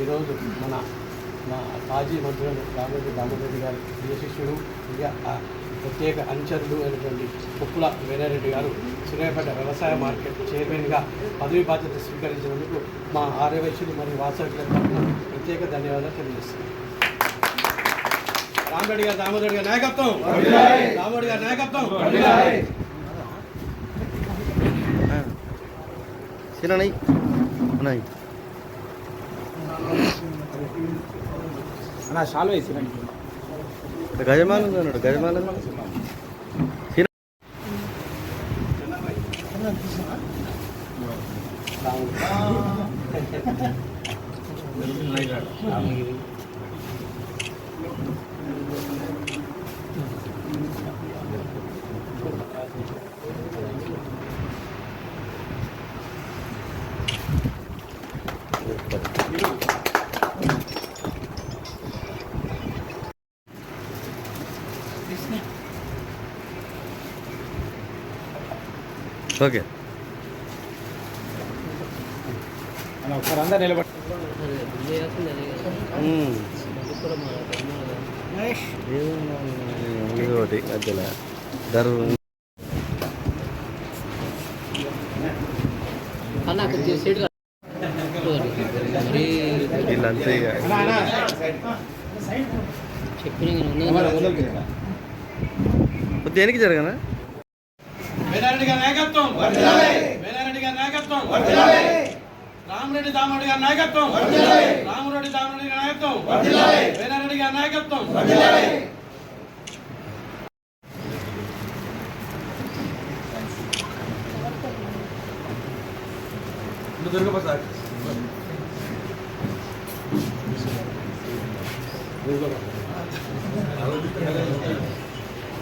ఈరోజు మన మా మాజీ మంత్రులు రామరెడ్డి దామోదరెడ్డి గారు ప్రియ శిష్యుడు ఇక ప్రత్యేక అంచరులు అయినటువంటి కుప్పుల వీరారెడ్డి గారు సూర్యాపేట వ్యవసాయ మార్కెట్ చైర్మన్గా పదవి బాధ్యత స్వీకరించినందుకు మా ఆర్యవైశ్యులు మరియు వాసవి ప్రత్యేక ధన్యవాదాలు తెలియజేస్తున్నాం. రామరెడ్డి గారు దామోదరెడ్డి గారి నాయకత్వం! రామరెడ్డి గారి నాయకత్వం! సినై ఉన్నాయి అన్న షాలో వేసిరండి గజమాల ఉన్నాడు గజమాల సిన ఓకే ఒకసారి అందరు నిలబడి. ఇంకోటి మరి వీళ్ళంతే చెప్పిన వెనక్కి జరగనా? వీరారెడ్డి గారి నాయకత్వం. వీరారెడ్డి గారి నాయకత్వం. రామరెడ్డి దామరెడ్డి గారి నాయకత్వం. రామరెడ్డి దామరెడ్డి గారి నాయకత్వం. గారి నాయకత్వం.